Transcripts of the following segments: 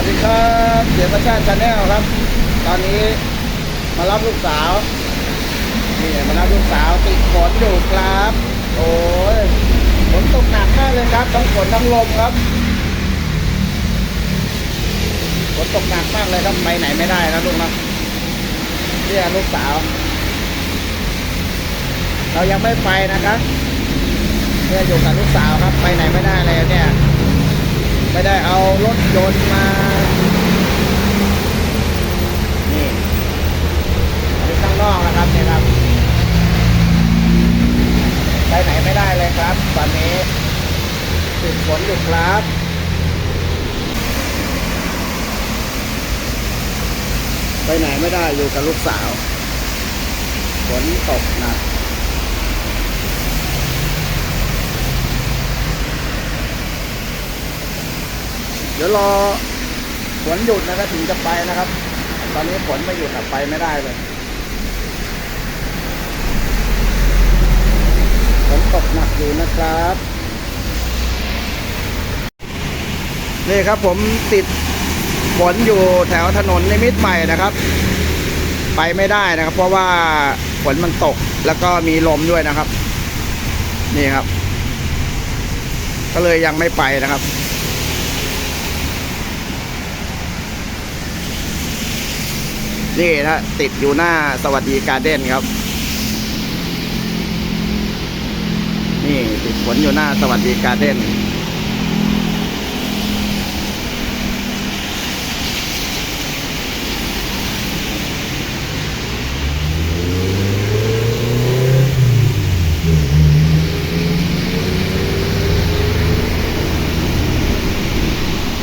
วัสดีครับเสียประชาติชาแนลครับ ตอนนี้มารับลูกสาวนี่มารับลูกสาวติดฝนอยู่ครับ โอ้ยฝนตกหนักมากเลยครับ ทั้งฝนทั้งลมครับฝนตกหนักมากเลยครับไปไหนไม่ได้นะลูกนะเนี่ยลูกสาว เรายังไม่ไปนะครับเนี่ยอยู่กับลูกสาวครับ ไปไหนไม่ได้เลยเนี่ย ไม่ได้เอารถยนต์มา นี่อันนี้ข้างนอกนะครับเนี่ยครับ ไปไหนไม่ได้เลยครับ ตอนนี้ติดฝนอยู่ครับไปไหนไม่ได้อยู่กับลูกสาว ฝนตกหนัก เดี๋ยวรอฝนหยุดนะครับถึงจะไปนะครับ ตอนนี้ฝนไม่หยุดไปไม่ได้เลยฝนตกหนักอยู่นะครับนี่ครับผมติดฝนอยู่แถวถนนในมิตรใหม่นะครับ ไปไม่ได้นะครับ เพราะว่าฝนมันตกแล้วก็มีลมด้วยนะครับ นี่ครับ ก็เลยยังไม่ไปนะครับ นี่นะติดอยู่หน้าสวัสดีการ์เด้นครับ นี่ติดฝนอยู่หน้าสวัสดีการ์เด้น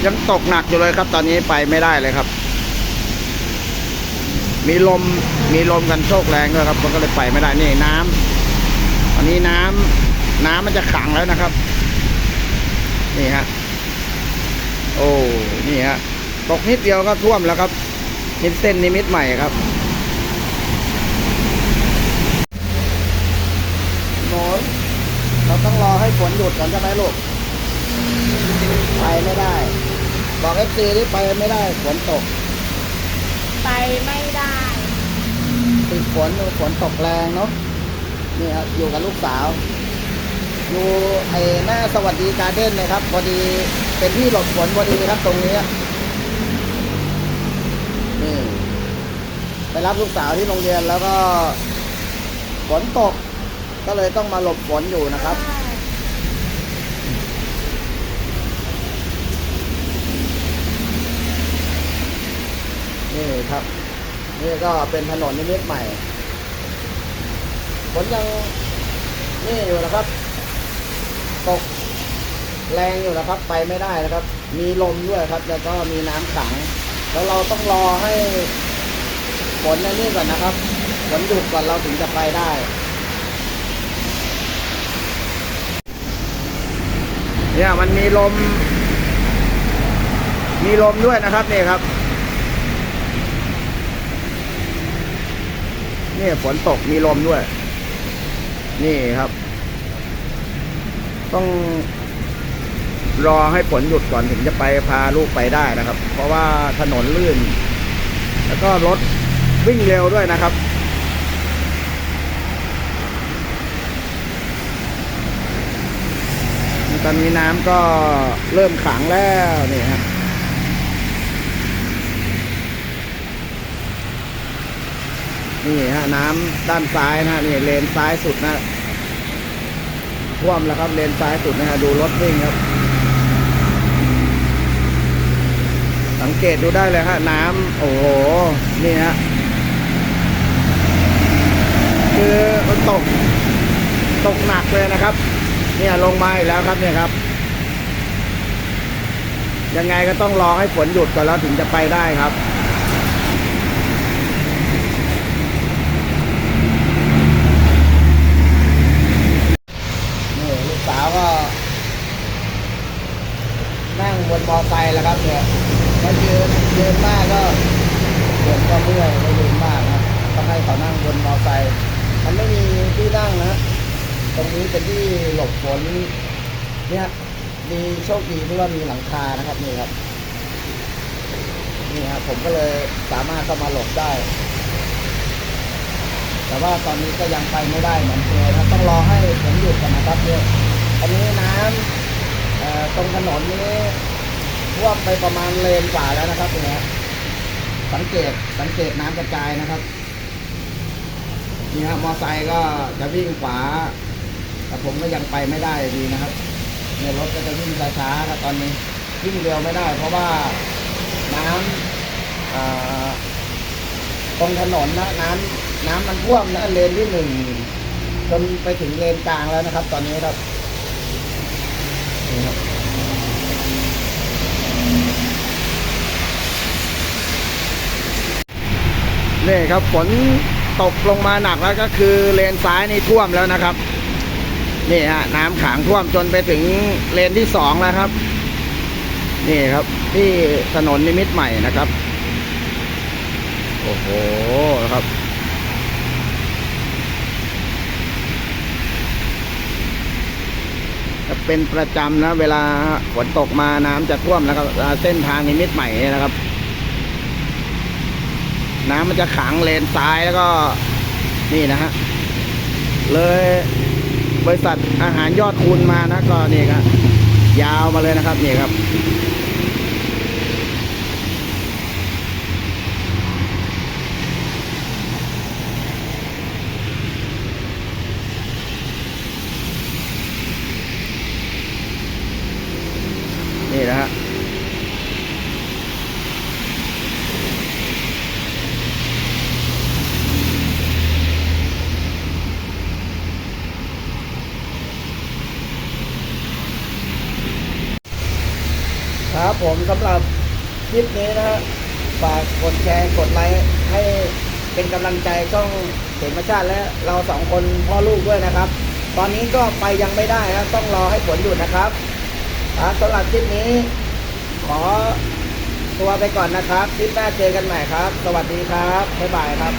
ยังตกหนักอยู่เลยครับ ตอนนี้ไปไม่ได้เลยครับ มีลมมีลมกันโชกแรงด้วยครับ มันก็เลยไปไม่ได้นี่น้ำอันนี้น้ำน้ำมันจะขังแล้วนะครับ นี่ฮะโอ้นี่ฮะตกนิดเดียวก็ท่วมแล้วครับนี่เส้นนิมิตใหม่ครับโนนเราต้องรอให้ฝนหยุดก่อนใช่ไหมลูกไปไม่ได้ บอกเอฟซีที่ไปไม่ได้ฝนตก ไปไม่ได้ติดฝนฝนตกแรงเนาะนี่ครับอยู่กับลูกสาว อยู่ไอ้หน้าสวัสดีการ์เด้นนะครับพอดีเป็นที่หลบฝนพอดีครับตรงนี้นี่ไปรับลูกสาวที่โรงเรียนแล้วก็ฝนตก ก็เลยต้องมาหลบฝนอยู่นะครับ นี่ ครับ นี่ก็เป็นถนนนิมิตใหม่ฝนยังนี่อยู่นะครับ ตกแรงอยู่นะครับ ไปไม่ได้นะครับ มีลมด้วยครับ แล้วก็มีน้ำขัง แล้วเราต้องรอให้ฝนนนี่ก่อนนะครับฝนหยุดก่อนเราถึงจะไปได้เนี่ยมันมีลม มีลมด้วยนะครับนี่ครับ นี่ฝนตกมีลมด้วย นี่ครับ ต้องรอให้ฝนหยุดก่อนถึงจะไปพาลูกไปได้นะครับ เพราะว่าถนนลื่น แล้วก็รถวิ่งเร็วด้วยนะครับ ตอนนี้น้ำก็เริ่มขังแล้วนี่ครับ นี่ฮะน้ำด้านซ้ายนะฮะนี่เลนซ้ายสุดนะท่วมแล้วครับเลนซ้ายสุดนะฮะดูรถวิ่งครับ สังเกตดูได้เลยฮะน้ำโอ้โหนี่ฮะคือมันตกตกหนักเลยนะครับ เนี่ยลงมาอีกแล้วครับเนี่ยครับ ยังไงก็ต้องรอให้ฝนหยุดก่อนแล้วถึงจะไปได้ครับ นี่ลูกสาวก็ นั่งบนมอไซค์แล้วครับเนี่ยมา ยืนยืนมากก็เดินก็เมื่อยไม่ยืนมากนะต้องให้เขานั่งบนมอไซค์มันไม่มีที่นั่งนะ ตรงนี้เป็นที่หลบฝนเนี่ยมีโชคดีที่ว่ามีหลังคานะครับนี่ครับนี่ครับผมก็เลยสามารถเข้ามาหลบได้ แต่ว่าตอนนี้ก็ยังไปไม่ได้เหมือนเคยนะต้องรอให้ฝนหยุดก่อนนะครับเนี่ยอันนี้น้ำตรงถนนนี้ ท่วมไปประมาณเลนกว่าแล้วนะครับเนี่ยสังเกตสังเกตน้ำกระจายนะครับนี่ฮะมอไซค์ก็จะวิ่งขวา แต่ผมก็ยังไปไม่ได้ดีนะครับเนี่ยรถก็จะวิ่งช้าๆครับตอนนี้วิ่งเร็วไม่ได้ เพราะว่าน้ำตรงถนนนะน้ำน้ำมันท่วมนะเลนที่หนึ่งจนไปถึงเลนกลางแล้วนะครับ ตอนนี้ครับนี่ครับ นี่ครับฝนตกลงมาหนักแล้วก็คือเลนซ้ายนี่ท่วมแล้วนะครับ นี่ฮะน้ำขังท่วมจนไปถึงเลนที่สองแล้วครับ นี่ครับที่ถนนนิมิตใหม่นะครับ โอ้โหครับเป็นประจำนะ เวลาฝนตกมาน้ำจะท่วมแล้วครับเส้นทางนิมิตใหม่นี่นะครับ น้ำมันจะขังเลนซ้ายแล้วก็นี่นะฮะเลยบริษัทอาหารยอดคูณมานะก็นี่ครับยาวมาเลยนะครับนี่ครับ นี่นะฮะ ครับผมสำหรับคลิปนี้นะฮะฝากกดแชร์กดไลค์ให้เป็นกำลังใจช่องเห็นมาชาติและเราสองคนพ่อลูกด้วยนะครับ ตอนนี้ก็ไปยังไม่ได้ครับต้องรอให้ฝนหยุดนะครับครับสำหรับคลิปนี้ ขอตัวไปก่อนนะครับ คลิปหน้าเจอกันใหม่ครับ สวัสดีครับบ๊ายบายครับ